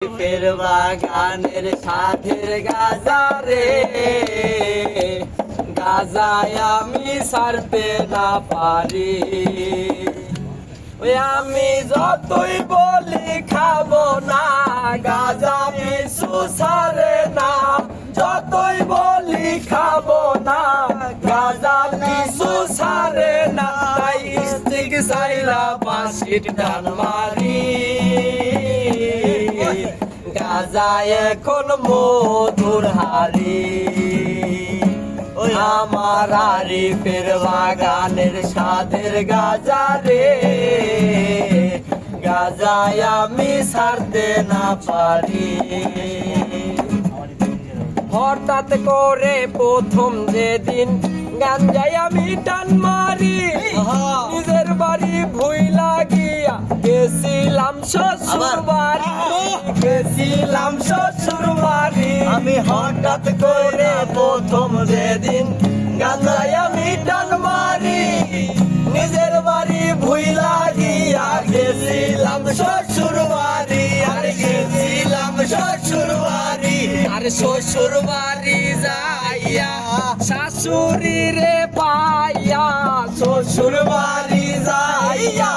ফের বাগানের সাধের গাজারে, গাজায় আমি সারতে না পারি। আমি যতই বলি খাব না, গাজা পিছু সারে না। যতই বলি খাব না, গাজা পিছু সারে না। তাই স্টিক সাইলা বাঁশির টান মারি। গাজা এখন মধুর হারি। আমার আরিফের বাগানের সাধের গাজা রে। গাজায় আমি ছাড়তে না পারি। হঠাৎ করে প্রথম যেদিন গাঞ্জাই আমি টান মারি। নিজের বাড়ি ভুই লাগিয়া গেছিলাম শ্বশুর গেছিলাম শ্বশুর বাড়ি। আমি হঠাৎ করে প্রথম যেদিন গাঞ্জাই আমি টান মারি। নিজের বাড়ি ভুই লাগিয়া গেছিলাম শ্বশুর বাড়ি। আর গেছিলাম শ্বশুর বাড়ি। আর শ্বশুর বাড়ি যাইয়া শাশুড়ি রে পাইয়া। শ্বশুর বাড়ি যাইয়া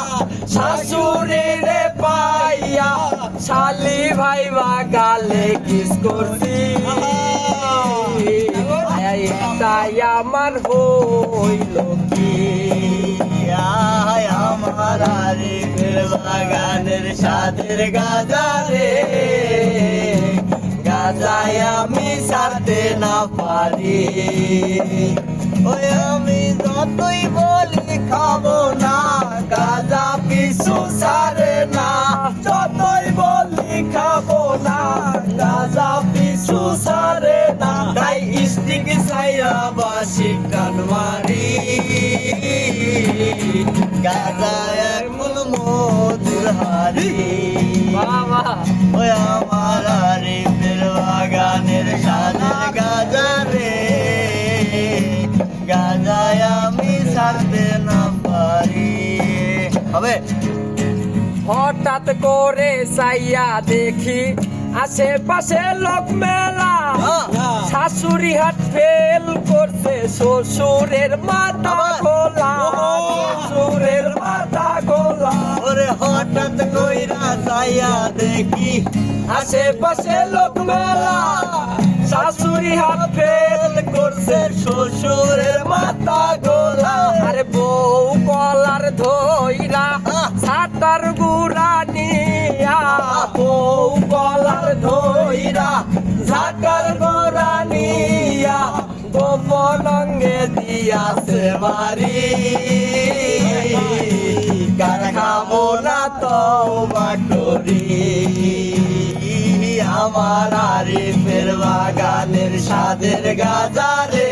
শাশুড়ি রে শালি ভাই বা গালে কিস করছি। তাই আমার হইল কি? আমার আরিফের বাগানের সাদের গাজারে গাজায় আমি সারতে না পারি। ওই আমি যতই বলি খাব না, গাজা পিছু সারে না। যতই বাসি কান মারি গাজায় এমন মধুর হারি। ওই আমার বাগানের সাদের গাজা রে গাজায় আমি ছাড়তে না পারি। হবে? হঠাৎ করে চাইয়া দেখি আশেপাশে লোক মেলা শাশুড়ি হাত ফেল করছে শ্বশুরের মাথা গোলা। শ্বশুরের মাথা খোলা ওরে হঠাৎ কইরা চাইয়া দেখি আশেপাশে লোক মেলা। শাশুড়ি হাত ফেল করছে শ্বশুরের মাথা গোলা। আরে বউ কলার ধইরা ছাতার গুড়া নিয়া। বউ কলার ধইরা নিয়া গোপলঙ্গে দিয়াছে বাড়ি। কারখামো না তো বাটরি আমার আরিফের বাগানের সাদের গাজারে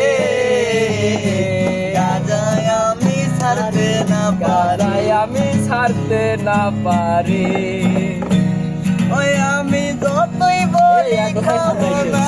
গাজায় আমি ছাড়তে না পারি। আমি ছাড়তে না পারি। ওই আমি যতই খাব না